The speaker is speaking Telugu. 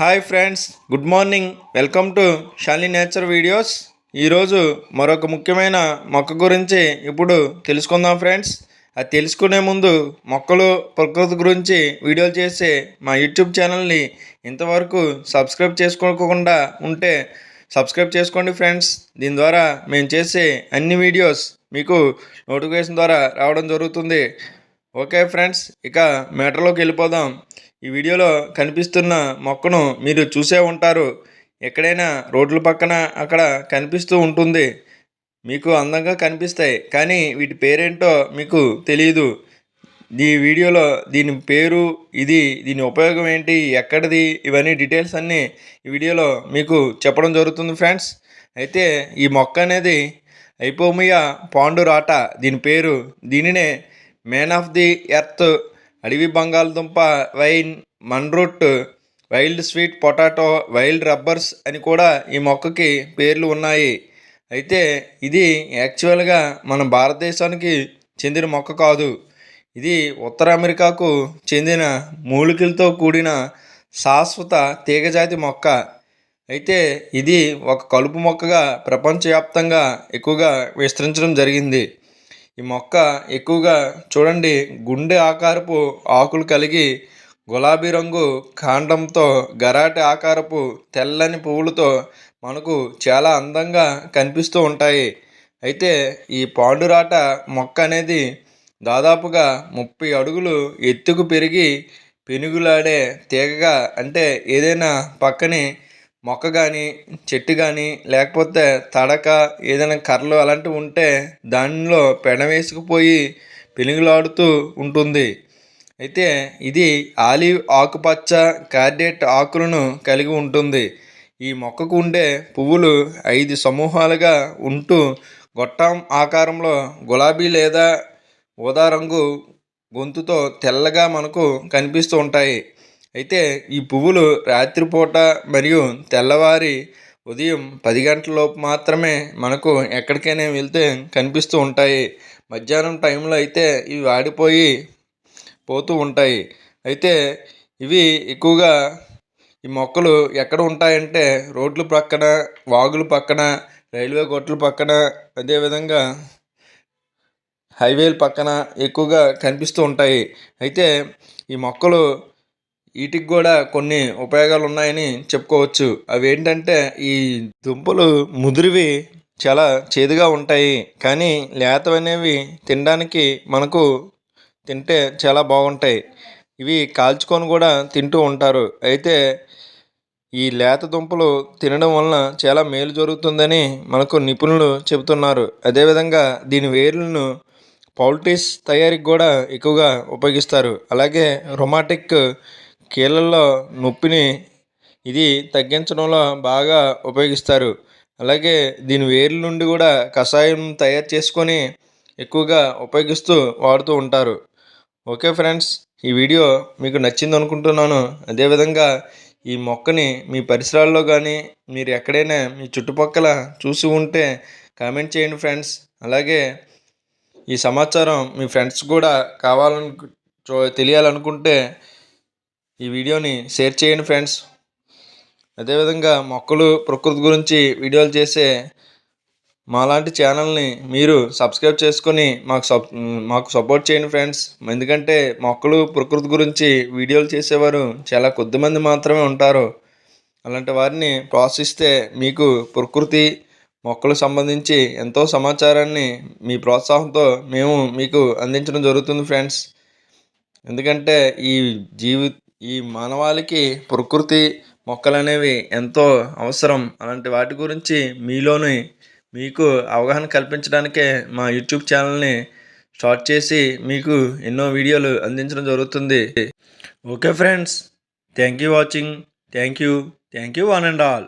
Hi friends good morning welcome to Shali nature videos ఈరోజు మరొక ముఖ్యమైన మొక్క గురించి ఇప్పుడు తెలుసుకుందాం ఫ్రెండ్స్ అది తెలుసుకునే ముందు మొక్కలు ప్రకృతి గురించి వీడియోలు చేసే మా యూట్యూబ్ ఛానల్ని ఇంతవరకు సబ్స్క్రైబ్ చేసుకోకుండా ఉంటే సబ్స్క్రైబ్ చేసుకోండి ఫ్రెండ్స్ దీని ద్వారా మేము చేసే అన్ని వీడియోస్ మీకు నోటిఫికేషన్ ద్వారా రావడం జరుగుతుంది. ఓకే ఫ్రెండ్స్ ఇక మ్యాటర్లోకి వెళ్ళిపోదాం. ఈ వీడియోలో కనిపిస్తున్న మొక్కను మీరు చూసే ఉంటారు. ఎక్కడైనా రోడ్ల పక్కన అక్కడ కనిపిస్తూ ఉంటుంది. మీకు అందంగా కనిపిస్తాయి కానీ వీటి పేరేంటో మీకు తెలియదు ఈ వీడియోలో దీని పేరు ఇది దీని ఉపయోగం ఏంటి ఎక్కడిది ఇవన్నీ డీటెయిల్స్ అన్నీ ఈ వీడియోలో మీకు చెప్పడం జరుగుతుంది ఫ్రెండ్స్. అయితే ఈ మొక్క అనేది ఐపోమియా పాండురాట దీని పేరు. దీనినే మ్యాన్ ఆఫ్ ది ఎర్త్ అడవి బంగాళదుంప vine manroot wild sweet potato wild rubbers అని కూడా ఈ మొక్కకి పేర్లు ఉన్నాయి. అయితే ఇది యాక్చువల్గా మన భారతదేశానికి చెందిన మొక్క కాదు. ఇది ఉత్తర అమెరికాకు చెందిన మూలికలతో కూడిన శాశ్వత తీగజాతి మొక్క. అయితే ఇది ఒక కలుపు మొక్కగా ప్రపంచవ్యాప్తంగా ఎక్కువగా విస్తరించడం జరిగింది. ఈ మొక్క ఎక్కువగా చూడండి గుండె ఆకారపు ఆకులు కలిగి గులాబీ రంగు కాండంతో గరాటి ఆకారపు తెల్లని పువ్వులతో మనకు చాలా అందంగా కనిపిస్తూ ఉంటాయి. అయితే ఈ పాండురాట మొక్క అనేది దాదాపుగా ముప్పై అడుగులు ఎత్తుకు పెరిగి పెనుగులాడే తీగగా అంటే ఏదైనా పక్కనే మొక్క కానీ చెట్టు కానీ లేకపోతే తడక ఏదైనా కర్రలు అలాంటివి ఉంటే దానిలో పెన వేసుకుపోయి పెనుగులాడుతూ ఉంటుంది. అయితే ఇది ఆలివ్ ఆకుపచ్చ కార్డేట్ ఆకులను కలిగి ఉంటుంది. ఈ మొక్కకు ఉండే పువ్వులు ఐదు సమూహాలుగా ఉంటూ గొట్టం ఆకారంలో గులాబీ లేదా ఊదా రంగు గొంతుతో తెల్లగా మనకు కనిపిస్తూ ఉంటాయి. అయితే ఈ పువ్వులు రాత్రిపూట మరియు తెల్లవారి ఉదయం పది గంటలలోపు మాత్రమే మనకు ఎక్కడికైనా వెళ్తే కనిపిస్తూ ఉంటాయి. మధ్యాహ్నం టైంలో అయితే ఇవి వాడిపోయి పోతూ ఉంటాయి. అయితే ఇవి ఎక్కువగా ఈ మొక్కలు ఎక్కడ ఉంటాయంటే రోడ్ల పక్కన వాగుల పక్కన రైల్వే గొట్ల పక్కన అదేవిధంగా హైవేల పక్కన ఎక్కువగా కనిపిస్తూ ఉంటాయి. అయితే ఈ మొక్కలు వీటికి కూడా కొన్ని ఉపయోగాలు ఉన్నాయని చెప్పుకోవచ్చు. అవి ఏంటంటే ఈ దుంపలు ముదిరివి చాలా చేదుగా ఉంటాయి. కానీ లేతవనేవి తినడానికి మనకు తింటే చాలా బాగుంటాయి. ఇవి కాల్చుకొని కూడా తింటూ ఉంటారు. అయితే ఈ లేత దుంపలు తినడం వలన చాలా మేలు జరుగుతుందని మనకు నిపుణులు చెబుతున్నారు. అదేవిధంగా దీని వేర్లను పౌల్టీస్ తయారీకి కూడా ఎక్కువగా ఉపయోగిస్తారు. అలాగే రొమాటిక్ కీళ్ళల్లో నొప్పిని ఇది తగ్గించడంలో బాగా ఉపయోగిస్తారు. అలాగే దీని వేర్ల నుండి కూడా కషాయం తయారు చేసుకొని ఎక్కువగా ఉపయోగిస్తూ వాడుతూ ఉంటారు. ఓకే ఫ్రెండ్స్ ఈ వీడియో మీకు నచ్చింది అనుకుంటున్నాను. అదేవిధంగా ఈ మొక్కని మీ పరిసరాల్లో కానీ మీరు ఎక్కడైనా మీ చుట్టుపక్కల చూసి ఉంటే కామెంట్ చేయండి ఫ్రెండ్స్. అలాగే ఈ సమాచారం మీ ఫ్రెండ్స్ కూడా కావాలను తెలియాలనుకుంటే ఈ వీడియోని షేర్ చేయండి ఫ్రెండ్స్. అదేవిధంగా మొక్కలు ప్రకృతి గురించి వీడియోలు చేసే మాలాంటి ఛానల్ని మీరు సబ్స్క్రైబ్ చేసుకొని మాకు సప్ మాకు సపోర్ట్ చేయండి ఫ్రెండ్స్. ఎందుకంటే మొక్కలు ప్రకృతి గురించి వీడియోలు చేసేవారు చాలా కొద్దిమంది మాత్రమే ఉంటారు. అలాంటి వారిని ప్రోత్సహిస్తే మీకు ప్రకృతి మొక్కలకు సంబంధించి ఎంతో సమాచారాన్ని మీ ప్రోత్సాహంతో మేము మీకు అందించడం జరుగుతుంది ఫ్రెండ్స్. ఎందుకంటే ఈ జీవి ఈ మానవాళికి ప్రకృతి మొక్కలు అనేవి ఎంతో అవసరం. అలాంటి వాటి గురించి మీలోని మీకు అవగాహన కల్పించడానికే మా యూట్యూబ్ ఛానల్ని స్టార్ట్ చేసి మీకు ఎన్నో వీడియోలు అందించడం జరుగుతుంది. Okay friends thank you watching. Thank you. Thank you one and all.